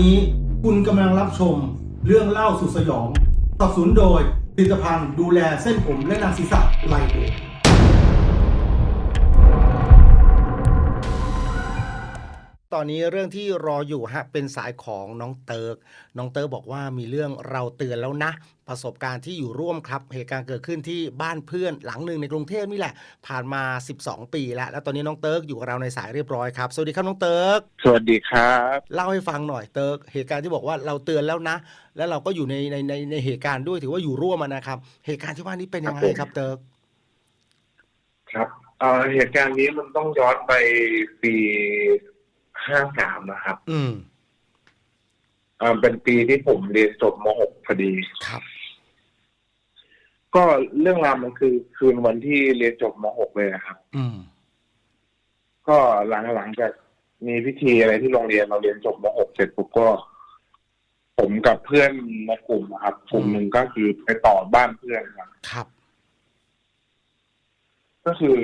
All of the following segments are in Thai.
นี้คุณกำลังรับชมเรื่องเล่าสุดสยองสนับสนุนโดยผลิตภัณฑ์ดูแลเส้นผมและหนังศีรษะไลโอ ตอนนี้เรื่องที่รออยู่ฮะเป็นสายของน้องเติร์กน้องเติร์กบอกว่ามีเรื่องเราเตือนแล้วนะ ประสบการณ์ที่อยู่ร่วมครับเหตุการณ์เกิดขึ้นที่บ้านเพื่อนหลังหนึ่งในกรุงเทพนี่แหละ ผ่านมา 12 ปีแล้ว แล้วตอนนี้น้องเติร์กอยู่กับเราในสายเรียบร้อยครับ สวัสดีครับน้องเติร์กสวัสดีครับเล่าให้ฟังหน่อยเติร์กเหตุการณ์ที่บอกว่าเราเตือนแล้วนะ แล้วเราก็อยู่ในในในในเหตุการณ์ด้วยถือว่าอยู่ร่วมอะนะครับ เหตุการณ์ที่ว่านี้เป็นยังไงครับเติร์กครับเอ่อเหตุการณ์นี้มันต้องย้อนไปปี ห้าสามนะครับ อืมเอ่อเป็นปีที่ผมเรียนจบม .6 พอดีครับ ก็เรื่องราวมันคือคืนวันที่เรียนจบม .6 เลยนะครับ อืมก็หลังหลังจากมีพิธีอะไรที่โรงเรียนเราเรียนจบม .6 เสร็จปุ๊บก็ ผมกับเพื่อนในกลุ่มนะครับกลุ่มหนึ่งก็คือไปต่อบ้านเพื่อนครับ ครับ ก็คือ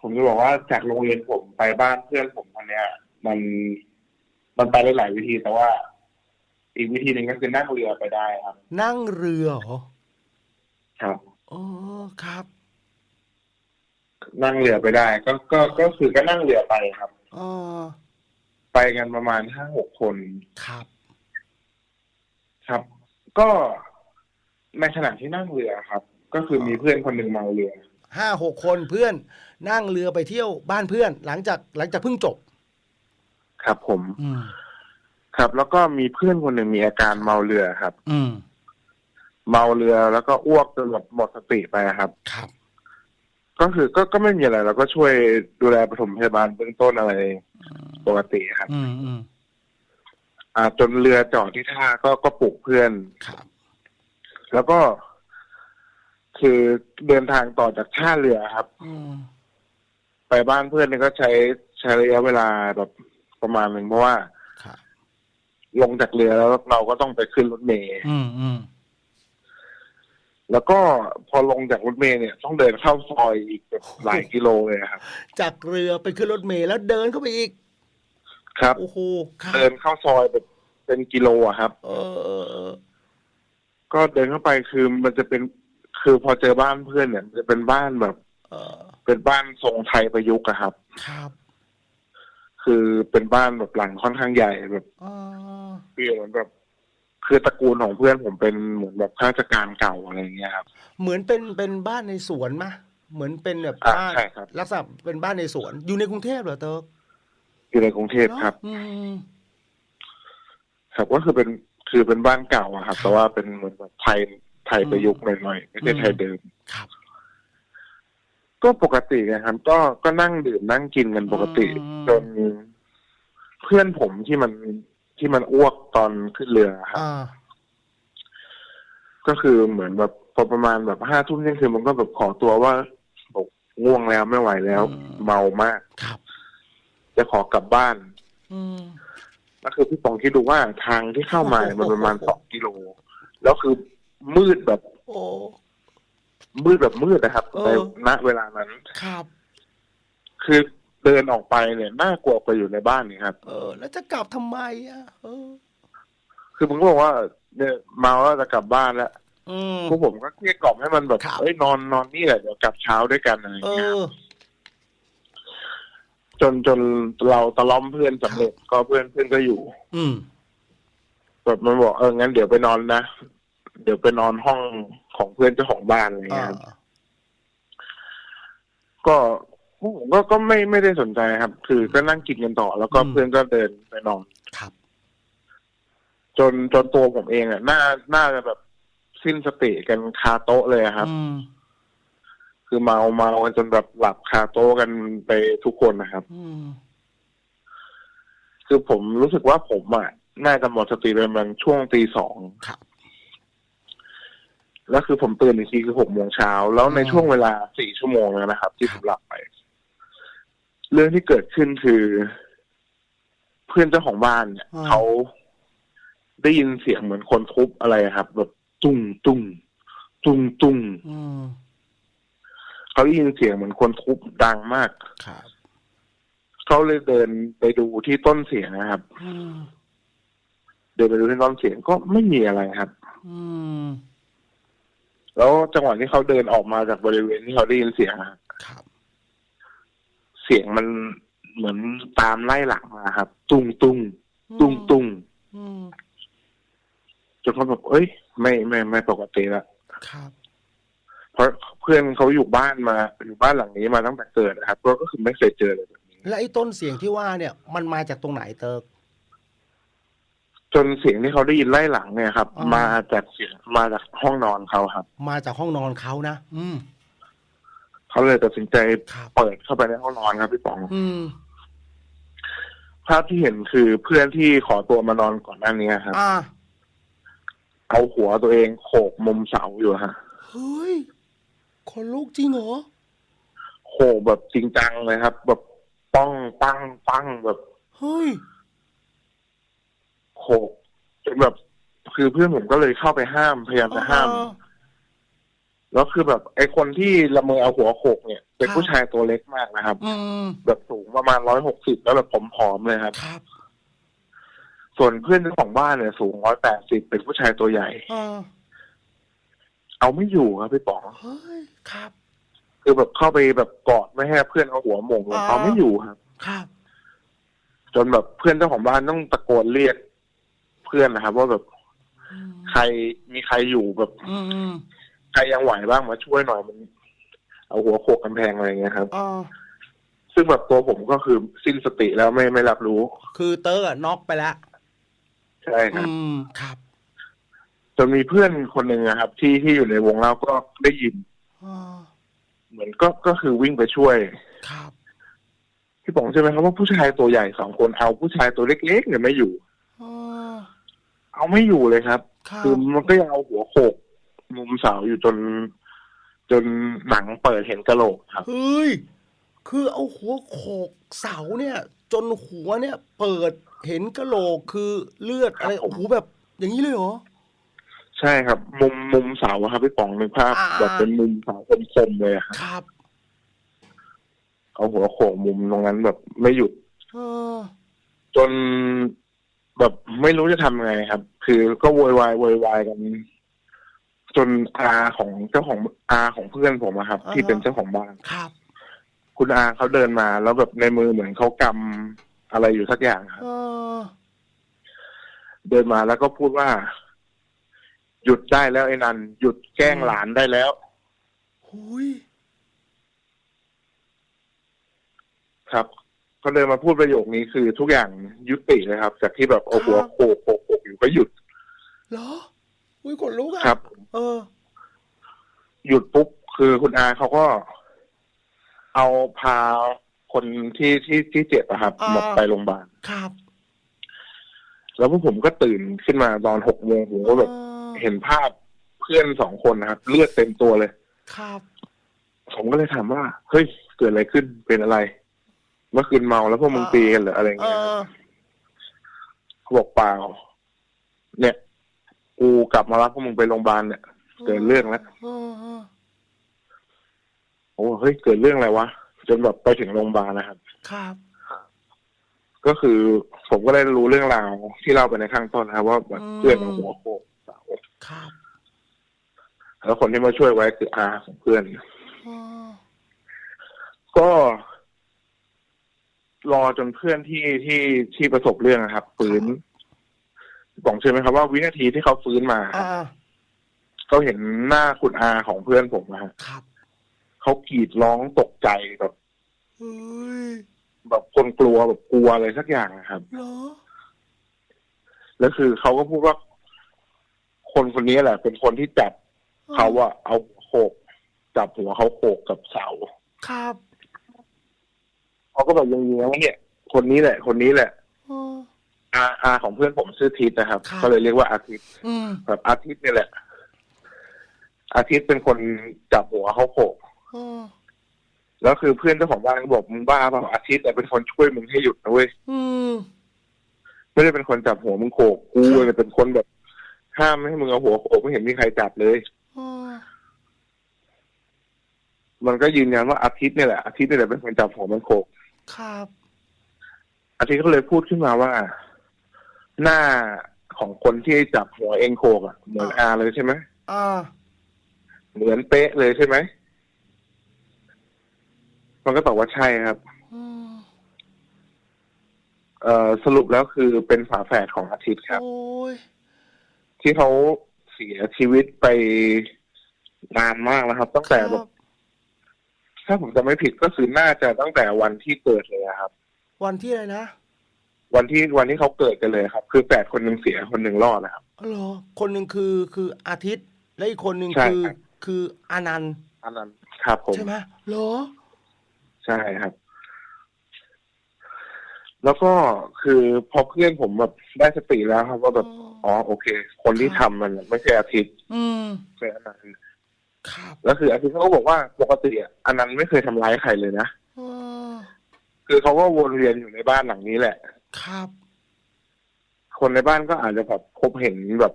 ผมจะบอกว่าจากโรงเรียนผมไปบ้านเพื่อนผมคนเนี้ย มันมันไปได้หลายวิธีแต่ว่า อีกวิธีหนึ่งก็คือนั่งเรือไปได้ครับ นั่งเรือเหรอครับอ๋อครับ นั่งเรือไปได้ ก็ก็ก็คือก็นั่งเรือไปครับอ๋อไปกันประมาณห้าหกคนครับ ครับ ก็ในขณะที่นั่งเรือครับ ก็คือมีเพื่อนคนหนึ่งเมาเรือห้าหกคนเพื่อนนั่งเรือไปเที่ยวบ้านเพื่อน หลังจากหลังจากเพิ่งจบ ครับ ผม อืม ครับ แล้วก็มีเพื่อนคนหนึ่งมีอาการเมาเรือครับ อืม เมาเรือแล้วก็อ้วกจนหมดหมดสติไปครับ ครับ ก็คือก็ก็ไม่มีอะไรเราก็ช่วยดูแลปฐมพยาบาลเบื้องต้นอะไรปกติครับ อืมอืมอ่า จนเรือจอดที่ท่าก็ก็ปลุกเพื่อน ครับ แล้วก็ คือเดินทางต่อจากท่าเรือครับ อืม ไปบ้านเพื่อนเนี่ยก็ใช้ใช้ระยะเวลาแบบ ประมาณหนึ่งเพราะว่าครับลงจากเรือแล้วเราก็ต้องไปขึ้นรถเมล์อืมอืมแล้วก็พอลงจากรถเมล์เนี่ย ต้องเดินเข้าซอยอีกแบบหลายกิโลเลยครับ จากเรือไปขึ้นรถเมล์แล้วเดินเข้าไปอีก ครับโอ้โหครับเดินเข้าซอยแบบเป็นกิโลอะครับเออเออเออ ก็เดินเข้าไปคือมันจะเป็นคือพอเจอบ้านเพื่อนเนี่ยมันจะเป็นบ้านแบบ เออเป็นบ้านทรงไทยประยุกต์อะครับ ครับ คือเป็นบ้านแบบหลังค่อนข้างใหญ่แบบอ๋อคือเหมือนแบบคือตระกูลของเพื่อนผมเป็นเหมือนแบบข้าราชการเก่าอะไรอย่างเงี้ยครับ เหมือนเป็นเป็นบ้านในสวนมะเหมือนเป็นแบบอ่าบ้านใช่ครับลักษณะเป็นบ้านในสวน อยู่ในกรุงเทพเหรอเติร์กอยู่ในกรุงเทพครับอืมครับก็คือเป็นคือเป็นบ้านเก่าอะครับครับ แต่ว่าเป็นเหมือนแบบไทยไทยประยุกต์หน่อยๆไม่ใช่อืมไทยเดิมครับ ก็ปกตินะครับ ก็ก็นั่งดื่มนั่งกินกันปกติ อืม จนเพื่อนผมที่มันที่มันอ้วกตอนขึ้นเรือครับ อ่า ก็คือเหมือนแบบพอประมาณแบบห้าทุ่มเที่ยงคืนมันก็แบบขอตัวว่าบอกง่วงแล้วไม่ไหวแล้วเมามาก ครับ จะขอกลับบ้าน อืม ก็คือพี่ปองคิดดูว่าทางที่เข้ามาเนี่ยมันประมาณสองกิโล แล้วคือมืดแบบโอ้ มืดแบบมืดนะครับเออในณเวลานั้น ครับ คือเดินออกไปเนี่ยน่ากลัวไปอยู่ในบ้านนี่ครับ เออ แล้วจะกลับทำไมอะเออ คือผมก็บอกว่าเนี่ยเมาแล้วจะกลับบ้านแล้วอืมพวกผมก็เกลี้ยกล่อมให้มันแบบครับเอ้ยนอนนอนนี่แหละเดี๋ยวกลับเช้าด้วยกันอะไรอย่างเอเงี้ยอจนจนเราตะล้อมเพื่อนสำเร็จก็เพื่อนเพื่อนก็อยู่ อืมแบบมันบอกเอองั้นเดี๋ยวไปนอนนะ เดี๋ยวไปนอนห้องของเพื่อนเจ้าของบ้านอะไรอ่าเงี้ยครับก็พวกผมก็ก็ไม่ไม่ได้สนใจครับ คือก็นั่งกินกันต่อ แล้วก็เพื่อนก็เดินไปนอนครับ จนจนตัวผมเองอะน่าน่าจะแบบสิ้นสติกันคาโต๊ะเลยอะครับอืมคือเมาเมากันจนแบบหลับคาโต๊ะกันไปทุกคนนะครับอืมคือผมรู้สึกว่าผมอะน่าจะหมดสติไปประมาณช่วงตีสองครับ แล้วคือผมตื่นอีกทีคือหกโมงเช้า แล้วในอืมช่วงเวลาสี่ชั่วโมงแล้วนะครับ ที่คผรับมหลับไป เรื่องที่เกิดขึ้นคือ เพื่อนเจ้าของบ้านเนี่ยเขาได้ยินเสียงเหมือนคนทุบอะไรครับ แบบตุ้งตุ้งตุ้งตุ้งอืมเขาได้ยินเสียงเหมือนคนทุบดังมากครับเขาเลยเดินไปดูที่ต้นเสียงนะครับอืมดินไปดูที่ร่องเสียงก็ไม่มีอะไรครับ อืม แล้วจังหวะที่เขาเดินออกมาจากบริเวณที่เขาได้ยินเสียงอะครับ เสียงมันเหมือนตามไล่หลังมาครับ ตุ้งตุ้งตุ้งตุ้งอืมจนเขาแบบเอ้ย ไม่ไม่ไม่ปกติละครับเพราะเพื่อนเขาอยู่บ้านมา อยู่บ้านหลังนี้มาตั้งแต่เกิดนะครับก็ก็คือไม่เคยเจอเลยแบบนี้และไอ้ต้นเสียงที่ว่าเนี่ย มันมาจากตรงไหนเติร์ก จนเสียงที่เขาได้ยินไล่หลังเนี่ยครับอ่ามมาจากเสียงมาจากห้องนอนเขาครับ มาจากห้องนอนเขานะอืม เขาเลยตัดสินใจครับ เปิดเข้าไปในห้องนอนครับพี่ป๋อง อืม ภาพที่เห็นคือเพื่อนที่ขอตัวมานอนก่อนหน้านี้ครับ อ่าเอาหัวตัวเองโขกมุมเสาอยู่ฮะเฮ้ยคนลุกจริงเหรอโขกแบบจริงจังเลยครับ แบบป้องปังปังแบบ เฮ้ยโข กจนแบบคือเพื่อนผมก็เลยเข้าไปห้ามพยายามจะห้ามอ่าแล้วคือแบบ ไอ้คนที่ละเมอเอาหัวโขกเนี่ย เป็นครับผู้ชายตัวเล็กมากนะครับอืมแบบสูงประมาณร้อยหกสิบแล้วแบบผอมๆเลยครับครับ ส่วนเพื่อนเจ้าของบ้านเนี่ยสูงร้อยแปดสิบเป็นผู้ชายตัวใหญ่อ่าเอาไม่อยู่ครับพี่ป๋องเฮ้ยครับ คือแบบเข้าไปแบบกอดไม่ให้เพื่อนเอาหัวหม่งลงอ่าเอาไม่อยู่ครับ ครับ จนแบบเพื่อนเจ้าของบ้านต้องตะโกนเรียก เพื่อนนะครับ ว่าแบบอืมใครมีใครอยู่แบบอืมอืมใครยังไหวบ้างมาช่วยหน่อยมัน เอาหัวโขกกำแพงอะไรอย่างเงี้ยครับอ่าซึ่งแบบตัวผมก็คือสิ้นสติแล้วไม่ไม่รับรู้ คือเติร์กอะน็อกไปแล้วใช่ครับอืมครับจนมีเพื่อนคนหนึ่งนะครับ ที่ที่อยู่ในวงเล่าก็ได้ยินอ่าเหมือนก็ก็คือวิ่งไปช่วย ครับพี่ป๋องใช่ไหมครับว่าผู้ชายตัวใหญ่สองคนเอาผู้ชายตัวเล็กๆเนี่ยไม่อยู่อ่า เอาไม่อยู่เลยครับครับ คือมันก็ยังเอาหัวโขกมุมเสาอยู่จน จนหนังเปิดเห็นกระโหลกครับเฮ้ยคือเอาหัวโขกเสาเนี่ย จนหัวเนี่ย เปิดเห็นกระโหลกคือเลือดอะไรครับผมโอ้โหแบบ อย่างนี้เลยเหรอใช่ครับ มุมมุมเสาอะครับพี่ป๋องนึกภาพอ่าแบบเป็นมุมเสาคมๆเลยอะครับครับ เอาหัวโขกมุมตรงนั้นแบบไม่หยุดเออจน แบบไม่รู้จะทำไงครับ คือก็โวยวายโวยวายกัน จนอาของเจ้าของอาของเพื่อนผมอะครับ ที่เป็นเจ้าของบ้านครับ คุณอาเขาเดินมา แล้วแบบในมือเหมือนเขากำอะไรอยู่สักอย่างครับเออเดินมาแล้วก็พูดว่า หยุดได้แล้วไอ้นันหยุดแกล้งหลานได้แล้วหุยครับ ก็เดินมาพูดประโยคนี้คือทุกอย่างยุติเลยครับ จากที่แบบเอาหัวโขกโขกโขกอยู่ก็หยุดเหรออุ้ยขนลุกอะครับ เออ หยุดปุ๊บคือคุณอาเขาก็เอาพาคนที่ที่ที่เจ็บอะครับอ่าหมดไปโรงพยาบาลครับ แล้วพวกผมก็ตื่นขึ้นมาตอนหกโมงผมก็แบบออเห็นภาพเพื่อนสองคนนะครับ เลือดเต็มตัวเลย ครับ ผมก็เลยถามว่า เฮ้ย เกิดอะไรขึ้นเป็นอะไร เมื่อคืนเมาแล้วพวกมึงตีกันเหรืออะไรเอเงี้ยอเขาบอกเปล่า เนี่ย กูกลับมารับพวกมึงไปโรงพยาบาลเนี่ยเกิดเรื่องแล้วเออเออโอ้เฮ้ยเกิดเรื่องอะไรวะจนแบบไปถึงโรงพยาบาลนะครับ ครับ ก็คือผมก็ได้รู้เรื่องราวที่เล่าไปในข้างต้นนะครับ ว่าแบบเพื่อนเอาหัวโขกเสาครับแล้วคนที่มาช่วยไว้คืออาของเพื่อนเออก็ รอจนเพื่อนที่ที่ที่ประสบเรื่องนะครับฟื้นบอกใช่อไหมครับว่าวินาทีที่เขาฟื้นมาอ่าเขาเห็นหน้าคุณอาของเพื่อนผมนะฮะครับเขากรีดร้องตกใจแบบเฮ้ยแบบคนกลัวแบบกลัวอะไรสักอย่างนะครับ เหรอแล้วคือเขาก็พูดว่า คนคนนี้แหละ เป็นคนที่จับเขาว่าเอาหัวโขกจับหัวเขาโขกกับเสาครับ เขาก็แบบยังยืนยันว่าเนี่ย คนนี้แหละ คนนี้แหละเอออาอาของเพื่อนผมชื่อทิศนะครับครับก็เลยเรียกว่าอาทิตย์อืมแบบอาทิตย์นี่แหละ อาทิตย์เป็นคนจับหัวเขาโขกเออแล้วคือเพื่อนเจ้าของบ้านก็บอกมึงบ้าเปล่าอาทิตย์แต่ยเป็นคนช่วยมึงให้หยุดนะเว้ยอืมไม่ได้เป็นคนจับหัวมึงโขกกูเลยเป็นคนแบบห้ามไม่ให้มึงเอาหัวโขกไม่เห็นมีใครจับเลยเออมันก็ยืนยันว่าอาทิตย์นี่แหละอาทิตย์นี่แหละเป็นคนจับหัวมันโขก ครับอาทิตย์ก็เลยพูดขึ้นมาว่า หน้าของคนที่จับหัวเองโคกอะเหมือนอาเลยใช่ไหมอ่า เหมือนเป๊ะเลยใช่ไหมมันก็ตอบว่าใช่ครับอืมเอ่อสรุปแล้วคือเป็นฝาแฝดของอาทิตย์ครับโอ้ยที่เขาเสียชีวิตไปนานมากแล้วครับ ตั้งแต่แบบ ถ้าผมจะไม่ผิดก็คือน่าจะตั้งแต่วันที่เกิดเลยอะครับ วันที่อะไรนะวันที่วันที่เขาเกิดกันเลยครับ คือแฝดคนหนึ่งเสียคนหนึ่งรอดนะครับอ๋อเหรอคนหนึ่งคือคืออาทิตย์ และอีกคนหนึ่งใช่คือครับคืออานันต์อันนั้นครับผมใช่ไหมเหรอ ใช่ครับ แล้วก็คือพอเพื่อนผมแบบได้สติแล้วครับว่าแบบอ๋อโอเค คนที่ทำมันไม่ใช่อาทิตย์อืม เป็นอันนั้นต์ครับ แล้วคืออาทิตย์เขาก็บอกว่าปกติอะอันนั้นต์ไม่เคยทำร้ายใครเลยนะอ๋อคือเขาก็วนเวียนอยู่ในบ้านหลังนี้แหละ ครับ คนในบ้านก็อาจจะแบบพบเห็นแบบ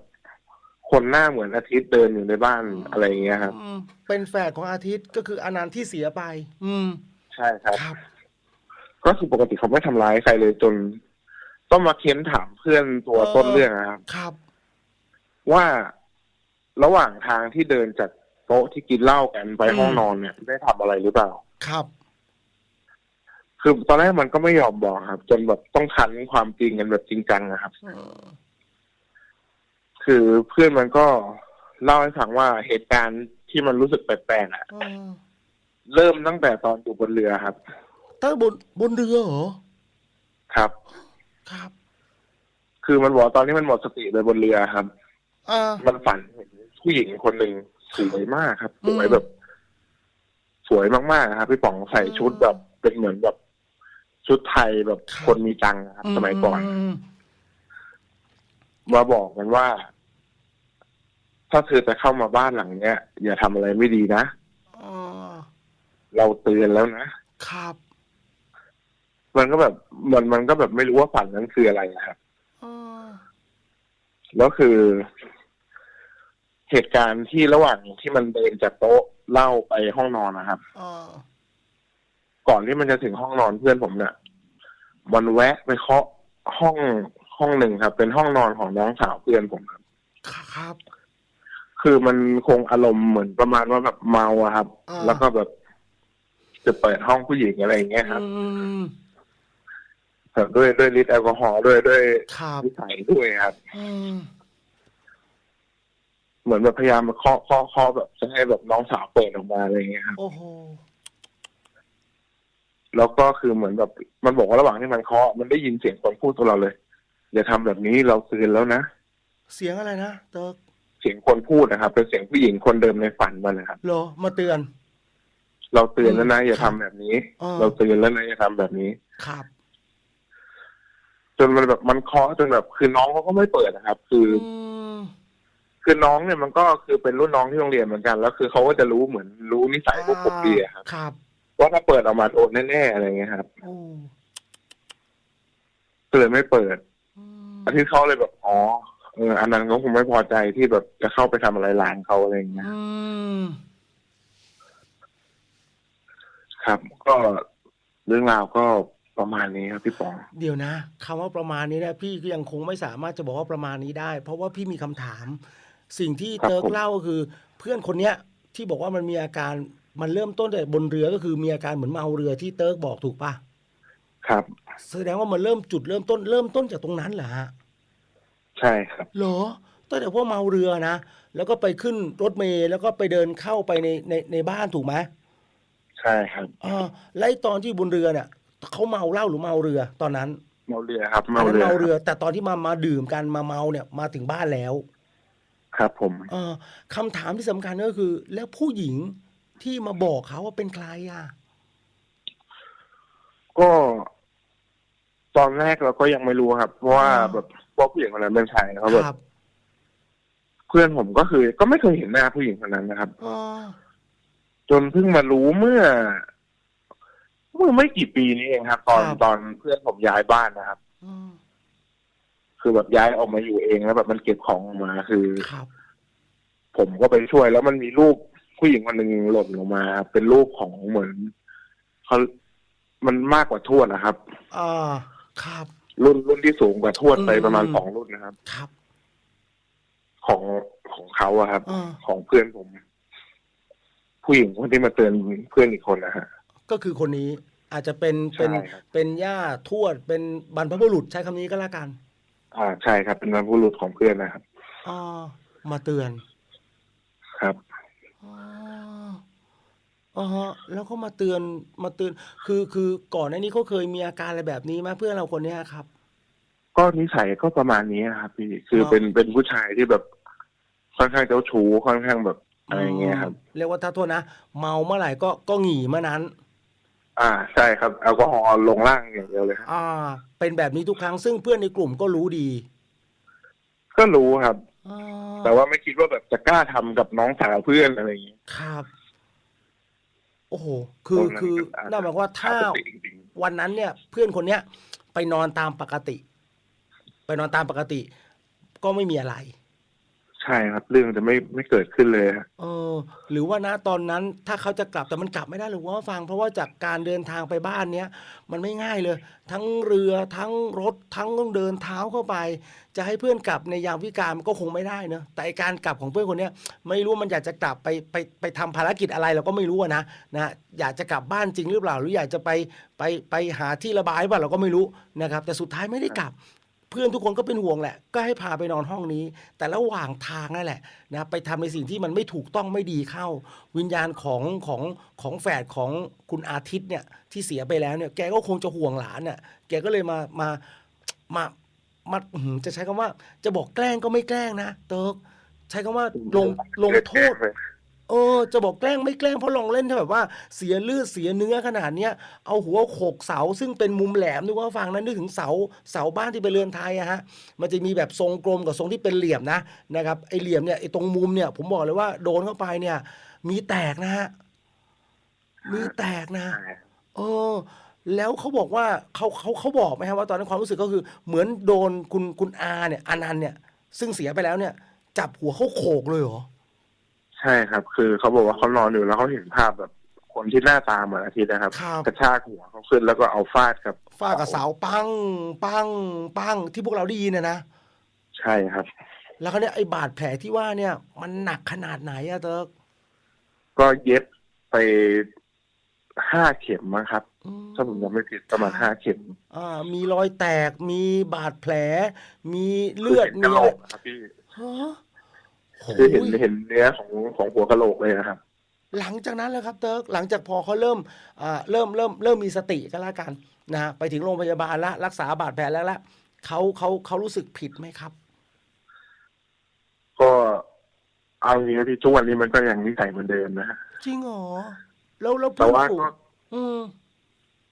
คนหน้าเหมือนอาทิตย์เดินอยู่ในบ้านอะไรอย่างเงี้ยครับ อืมเป็นแฝดของอาทิตย์ก็คืออานันต์ที่เสียไป อืม ใช่ครับ ครับ ก็คือปกติเขาไม่ทำร้ายใครเลยจน ต้องมาเค้นถามเพื่อนตัวต้นเรื่องนะครับ ครับ ว่าระหว่างทางที่เดินจาก โต๊ะที่กินเหล้ากันไปอืมห้องนอนเนี่ยได้ทำอะไรหรือเปล่า ครับ คือตอนแรกมันก็ไม่ยอมบอกครับ จนแบบต้องคันความจริงกันแบบจริงจังนะครับอืมคือเพื่อนมันก็เล่าให้ฟังว่าเหตุการณ์ที่มันรู้สึกแปลกๆอะอืมเริ่มตั้งแต่ตอนอยู่บนเรือครับ ตั้งบนบนเรือเหรอ ครับ ครับ คือมันบอกตอนนี้มันหมดสติเลยบนเรือครับ อ่า มันฝันเห็นผู้หญิงคนหนึ่ง สวยมากครับอืสมวยแบบ สวยมากๆครับพี่ป๋องใส่ชุดแบบเป็นเหมือนแบบชุดไทยแบบคนมีตังค์นะครับสมัยก่อนมมาบอกกันว่า ถ้าเธอจะเข้ามาบ้านหลังเนี้ยอย่าทำอะไรไม่ดีนะอ่าเราเตือนแล้วนะครับ มันก็แบบมันมันก็แบบไม่รู้ว่าฝันนั้นคืออะไรนะครับอ่าแล้วคือ เหตุการณ์ที่ระหว่างที่มันเดินจากโต๊ะเหล่าไปห้องนอนนะครับอ่าก่อนที่มันจะถึงห้องนอนเพื่อนผมเนี่ยมันแวะไปเคาะห้องห้องหนึ่งครับ เป็นห้องนอนของน้องสาวเพื่อนผมครับ ครับ คือมันคงอารมณ์เหมือนประมาณว่าแบบเมาอะครับ อ่า แล้วก็แบบจะเปิดห้องผู้หญิงอะไรอย่างเงี้ยครับอืมแบบด้วยด้วยฤทธิ์แอลกอฮอล์ด้วยด้วยครับนิสัยด้วยครับ อืม เหมือนแบบพยายามมาเคาะเคาะเคาะแบบจะให้แบบน้องสาวเปิดออกมาอะไรอย่างเงี้ยครับโอ้โหแล้วก็คือเหมือนแบบมันบอกว่าระหว่างที่มันเคาะมันได้ยินเสียงคนพูดตัวเราเลยอย่าทำแบบนี้เราเตือนแล้วนะเสียงอะไรนะเติร์กเสียงคนพูดนะครับ เป็นเสียงผู้หญิงคนเดิมในฝันมันนะครับเหรอมาเตือน เราเตือนแล้วนะอืมอย่าทำแบบนี้อ่าเราเตือนแล้วนะอย่าทำแบบนี้ครับจนมันแบบมันเคาะจนแบบคือน้องเขาก็ไม่เปิดนะครับ คืออืม คือน้องเนี่ยมันก็คือเป็นรุ่นน้องที่โรงเรียนเหมือนกัน แล้วคือเขาก็จะรู้เหมือนรู้นิสัยพวกผมดีอะครับครับว่าถ้าเปิดออกมาโดนแน่ๆอะไรเงี้ยครับโอ้ก็เลยไม่เปิดอืมอาทิตย์เขาเลยแบบอ๋อเอออันนั้นเขาคงไม่พอใจที่แบบจะเข้าไปทำอะไรหลานเขาอะไรเงี้ยอืมครับ ก็เรื่องราวก็ประมาณนี้ครับพี่ปองเดี๋ยวนะคำว่าประมาณนี้นะพี่ก็ยังคงไม่สามารถจะบอกว่าประมาณนี้ได้ เพราะว่าพี่มีคำถาม สิ่งที่ครับเติร์กผม เล่าก็คือ เพื่อนคนเนี้ยที่บอกว่ามันมีอาการมันเริ่มต้นจากบนเรือก็คือมีอาการเหมือนเมาเรือที่เติร์กบอกถูกปะครับ แสดงว่ามันเริ่มจุดเริ่มต้น เริ่มต้นจากตรงนั้นเหรอฮะ ใช่ครับ เหรอตั้งแต่พวกเมาเรือนะ แล้วก็ไปขึ้นรถเมล์แล้วก็ไปเดินเข้าไปในในในบ้านถูกไหมใช่ครับอ่าแล้วไอ้ตอนที่บนเรือเนี่ยเขาเมาเหล้าหรือเมาเรือ ตอนนั้นเมาเรือครับอัเมานนั้นเรือเมาเรือ แต่ตอนที่มามาดื่มกันมาเมาเนี่ยมาถึงบ้านแล้ว ครับผม เออคำถามที่สำคัญก็คือ แล้วผู้หญิงที่มาบอกเขาว่าเป็นใครอะ ก็ตอนแรกเราก็ยังไม่รู้ครับ เพราะว่าแบบพวกผู้หญิงคนนั้นเป็นชายเขาแบบครับเพื่อนผมก็คือ ก็ไม่เคยเห็นหน้าผู้หญิงคนนั้นนะครับ เออจนเพิ่งมารู้เมื่อ เมื่อไม่กี่ปีนี้เองครับ ตอนตอนเพื่อนผมย้ายบ้านนะครับ อืม คือแบบย้ายออกมาอยู่เองแล้วแบบมันเก็บของออกมาคือครับ ผมก็ไปช่วยแล้วมันมีรูปผู้หญิงคนหนึ่งหล่นลงมาเป็นรูปของเหมือนเขามันมากกว่าทวดนะครับอ่าครับ รุ่นรุ่นที่สูงกว่าทวดไปอืมประมาณสองรุ่นนะครับ ครับ ของของเขาอะครับ อ่า ของเพื่อนผม ผู้หญิงคนที่มาเตือนเพื่อนอีกคนนะฮะ ก็คือคนนี้อาจจะเป็นเป็นใช่ครับ เป็นย่าทวดเป็นบรรพบุรุษใช้คำนี้ก็แล้วกัน อ่าใช่ครับ เป็นบรรพบุรุษของเพื่อนนะครับอ่ามาเตือนครับอ๋ออ๋อฮะแล้วก็มาเตือนมาเตือน คือคือก่อนหน้านี้เขาเคยมีอาการอะไรแบบนี้ไหมเพื่อนเราคนเนี้ยครับ ก็นิสัยก็ประมาณนี้ครับพี่คือเนอะเป็นเป็นผู้ชายที่แบบค่อนข้างเจ้าชู้ค่อนข้างแบบอะไรอย่างเงี้ยครับ เรียกว่าถ้าโทษนะ เมาเมื่อไหร่ก็ก็หงีเมื่อนั้น อ่าใช่ครับแอลกอฮอล์ลงล่างอย่างเดียวเลยครับอ่า เป็นแบบนี้ทุกครั้งซึ่งเพื่อนในกลุ่มก็รู้ดีก็รู้ครับ อ่าแต่ว่าไม่คิดว่าแบบจะกล้าทำกับน้องสาวเพื่อนอะไรอย่างเงี้ยครับ โอ้โหคือคือนั่นหมายความว่าถ้า ปกติจริงวันนั้นเนี่ยเพื่อนคนเนี้ยไปนอนตามปกติ ไปนอนตามปกติ ก็ไม่มีอะไรๆ ใช่ครับ เรื่องจะไม่ไม่เกิดขึ้นเลยฮะเออ หรือว่านะตอนนั้นถ้าเขาจะกลับแต่มันกลับไม่ได้หรือว่าฟัง เพราะว่าจากการเดินทางไปบ้านเนี้ยมันไม่ง่ายเลย ทั้งเรือทั้งรถทั้งต้องเดินเท้าเข้าไป จะให้เพื่อนกลับในยามวิกาลมันก็คงไม่ได้เนอะแต่ไอ้การกลับของเพื่อนคนเนี้ยไม่รู้มันอยากจะกลับไปไปไปทำภารกิจอะไรเราก็ไม่รู้อะนะนะอยากจะกลับบ้านจริงหรือเปล่า หรืออยากจะไปไปไปหาที่ระบายหรือเปล่าเราก็ไม่รู้นะครับ แต่สุดท้ายไม่ได้กลับ พื่อนทุกคนก็เป็นห่วงแหละ ก็ให้พาไปนอนห้องนี้ แต่ระหว่างทางนั่นแหละนะไปทำในสิ่งที่มันไม่ถูกต้องไม่ดีเข้า วิญญาณของของของแฝดของคุณอาทิตย์เนี่ยที่เสียไปแล้วเนี่ยแกก็คงจะห่วงหลานน่ะแกก็เลยมามามามาจะใช้คำว่า จะบอกแกล้งก็ไม่แกล้งนะเติร์กใช้คำว่าลงลงโทษ เออจะบอกแกล้งไม่แกล้งเพราะลองเล่นถ้าแบบว่าเสียเลือดเสียเนื้อขนาดเนี้ยเอาหัวโขกเสาซึ่งเป็นมุมแหลมนึกว่าฟังนั้นนึกถึงเสาเสาบ้านที่เป็นเรือนไทยอะฮะมันจะมีแบบทรงกลมกับทรงที่เป็นเหลี่ยมนะนะครับไอเหลี่ยมเนี่ยไอตรงมุมเนี่ย ผมบอกเลยว่าโดนเข้าไปเนี่ย มีแตกนะฮะมีแตกนะเออแล้วเขาบอกว่าเขาเขาเขาบอกไหมฮะว่าตอนนั้นความรู้สึกก็คือ เหมือนโดนคุณคุณอาเนี่ยอนันต์เนี่ย ซึ่งเสียไปแล้วเนี่ย จับหัวเขาโขกเลยเหรอ ช่ครับ คือเขาบอกว่าเขานอนอยู่แล้วเขาเห็นภาพแบบคนที่หน้าตาเหมือนอาทิตย์นะครับ ครับ กระชากหัวเขาขึ้นแล้วก็เอาฟาดกับฟาดกับเสาปังปังปังที่พวกเราได้ยินนะนะใช่ครับ แล้วเขาเนี่ยไอ้บาดแผลที่ว่าเนี่ย มันหนักขนาดไหนอะเติร์กก็เย็บไปห้าเข็มนะครับอืมถ้าผมจำไม่ผิดประมาณห้าเข็มอ่า มีรอยแตกมีบาดแผล มีเลือดคืห็นมีกะโหลอะไรกครับพี่ฮะโห คือเห็นยเห็นเนื้อของของหัวกะโหลกเลยนะครับ หลังจากนั้นเลยครับเติร์กหลังจากพอเขาเริ่มอ่าเริ่มเริ่มเริ่มมีสติก็แล้วกันนะฮะไปถึงโรงพยาบาลละรักษาบาดแผลแล้วละเขาเขาเขารู้สึกผิดไหมครับ ก็เอาจริงๆนะพี่ทุกวันนี้มันก็ยังนิสัยเหมือนเดิมนะฮะจริงเหรอแล้วแล้วแต่เพื่อนว่าฝูงก็ อืม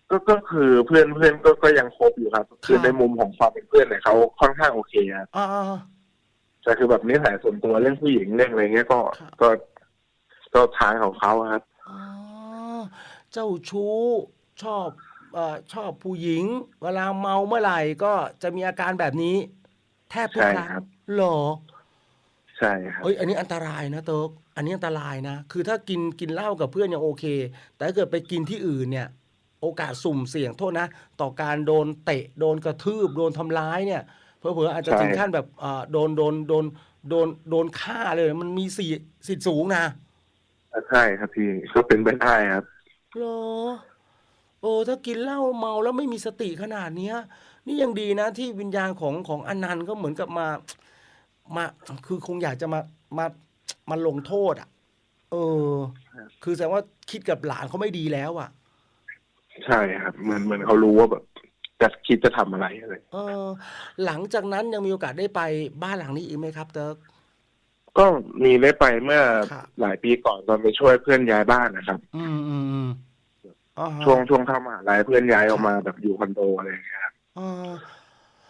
ก็ก็คือเพื่อนเพื่อนก็ก็ยังคบอยู่ครับ คือครับในมุมของความเป็นเพื่อนเนี่ยเขาค่อนข้างโอเคครับอ่า แต่คือแบบนิสัยส่วนตัวเรื่องผู้หญิงเรื่องอะไรเงี้ยก็ครับก็ก็ทางของเขาครับ อ๋อเจ้าชู้ชอบเอ่อชอบผู้หญิง เวลาเมาเมื่อไหร่ก็จะมีอาการแบบนี้ แทบทุกใช่ครั้งครับ เหรอใช่ครับ เอ้ยอันนี้อันตรายนะเติร์กอันนี้อันตรายนะ คือถ้ากินกินเหล้ากับเพื่อนยังโอเค แต่ถ้าเกิดไปกินที่อื่นเนี่ย โอกาสสุ่มเสี่ยงโทษนะ ต่อการโดนเตะโดนกระทืบโดนทำร้ายเนี่ย เผลอๆอาจจะถึงขั้นแบบเอ่อโดนโดนโดนโดนโดนฆ่าเลย มันมีสี่สิทธิ์สูงนะใช่ครับพี่ก็เป็นไปได้ครับเหรอโอ้ถ้ากินเหล้าเมาแล้วไม่มีสติขนาดเนี้ย นี่ยังดีนะที่วิญญาณของของอนันต์ก็เหมือนกับมา มาคือคงอยากจะมามามาลงโทษอะ เออครับคือแสดงว่าคิดกับหลานเขาไม่ดีแล้วอะ ใช่ครับเหมือนเหมือนเขารู้ว่าแบบ จะคิดจะทำอะไรอะไรเออ หลังจากนั้นยังมีโอกาสได้ไปบ้านหลังนี้อีกไหมครับ เติร์กก็มีได้ไปเมื่อครับหลายปีก่อนตอนไปช่วยเพื่อนย้ายบ้านนะครับ อืมอืมอืมอ่าฮะช่วงช่วงเข้ามหาลัยเพื่อนย้ายออกมาแบบอยู่คอนโดอะไรอย่างเงี้ยครับอ่า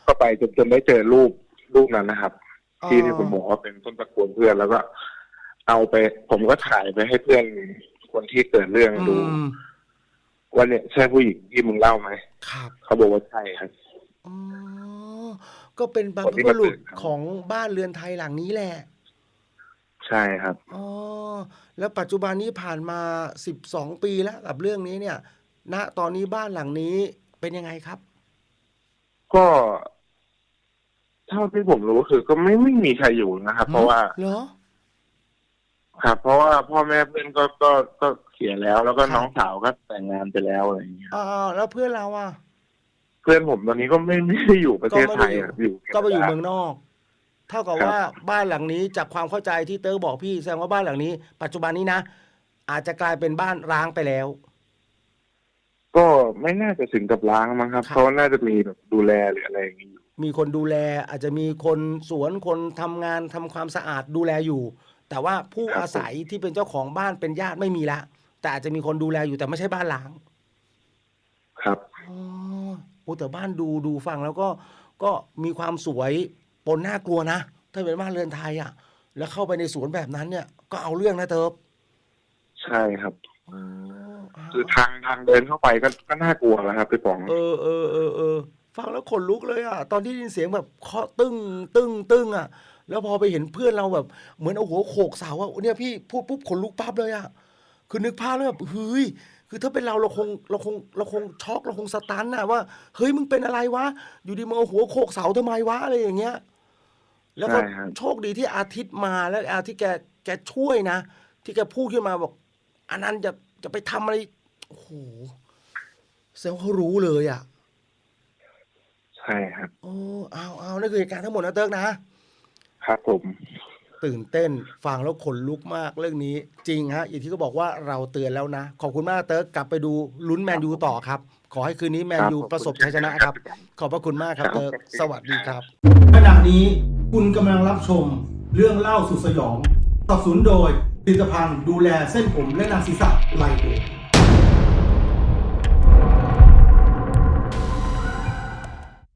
ก็ไปจนจนได้เจอรูปรูปนั้นนะครับ อ่าที่ที่ผมบอกว่าเป็นต้นตระกูลเพื่อนแล้วก็ เอาไป ผมก็ถ่ายไปให้เพื่อนคนที่เกิดเรื่องดู อืม ว่าเนี่ยใช่ผู้หญิงที่มึงเล่าไหมครับ เขาบอกว่าใช่ครับอ๋อก็เป็นบรรคนพที่บุมารุษตื่นเขาของบ้านเรือนไทยหลังนี้แหละ ใช่ครับอ๋อแล้วปัจจุบันนี้ผ่านมาสิบสองปีแล้วกับเรื่องนี้เนี่ย ณตอนนี้บ้านหลังนี้เป็นยังไงครับ ก็เท่าที่ผมรู้คือก็ไม่ไม่มีใครอยู่นะครับ เพราะว่าเหรอ ครับ เพราะว่าพ่อแม่เพื่อนก็ก็ก็เสียแล้ว แล้วก็ครับ น้องสาวก็แต่งงานไปแล้วอะไรอย่างเงี้ยอ่าแล้วเพื่อนเราอะ เพื่อนผมตอนนี้ก็ไม่ไม่ได้อยู่ประเทศไทยก็ไม่ได้อยู่ครับอยู่ก็ไปอยู่แคนาดา เมืองนอก เท่ากับครับ ว่าบ้านหลังนี้จากความเข้าใจที่เตอร์บอกพี่แสดงว่าบ้านหลังนี้ ปัจจุบันนี้นะ อาจจะกลายเป็นบ้านร้างไปแล้ว ก็ไม่น่าจะถึงกับล้างมั้งครับครับ เขาน่าจะมีแบบดูแลหรืออะไรอย่างนี้อยู่มีคนดูแลอาจจะมีคนสวนคนทำงานทำความสะอาดดูแลอยู่ แต่ว่าผู้ครับอาศัยที่เป็นเจ้าของบ้านเป็นญาติไม่มีละ แต่อาจจะมีคนดูแลอยู่แต่ไม่ใช่บ้านล้าง ครับอ๋อโอ้แต่บ้านดูดูฟังแล้วก็ก็มีความสวยปนน่ากลัวนะถ้าเป็นบ้านเรือนไทยอะ แล้วเข้าไปในสวนแบบนั้นเนี่ย ก็เอาเรื่องนะเติบใช่ครับอ๋อเอาคือทางทางเดินเข้าไปก็ก็น่ากลัวแล้วครับพี่ป๋องเออเออเออเออฟังแล้วขนลุกเลยอะ ตอนที่ได้ยินเสียงแบบเคาะตึ้งตึ้งตึ้งอะ แล้วพอไปเห็นเพื่อนเราแบบ เหมือนเอาหัวโขกเสาอะเนี่ยพี่พูดปุ๊บขนลุกปั๊บเลยอะคือนึกภาพแล้วแบบเฮ้ยคือถ้าเป็นเราเราคงเราคงเราคงช็อกเราคงสตันน่ะว่าเฮ้ยมึงเป็นอะไรวะ อยู่ดีมึงเอาหัวโขกเสาทำไมวะอะไรอย่างเงี้ย แล้วก็ใช่ครับ โชคดีที่อาทิตย์มาแล้วอาทิตย์แกแกช่วยนะ ที่แกพูดขึ้นมาบอกอันนั้นจะจะไปทำอะไรโอ้โหแสดงว่าเขารู้เลยอะใช่ครับ โอ้เอาเอานั่นคือเหตุการณ์ทั้งหมดนะเติร์กนะ ครับผมตื่นเต้นฟังแล้วขนลุกมากเรื่องนี้จริงฮะอย่างที่เขาบอกว่าเราเตือนแล้วนะ ขอบคุณมากเติร์กกลับไปดูลุ้นแมนยูต่อครับ ขอให้คืนนี้แมนยูครับประสบชัยชนะครับ ขอบพระคุณมากครับครับเติร์กสวัสดีครับขณะนี้คุณกำลังรับชมเรื่องเล่าสุดสยองสนับสนุนโดยผลิตภัณฑ์ดูแลเส้นผมและหนังศีรษะไลโอ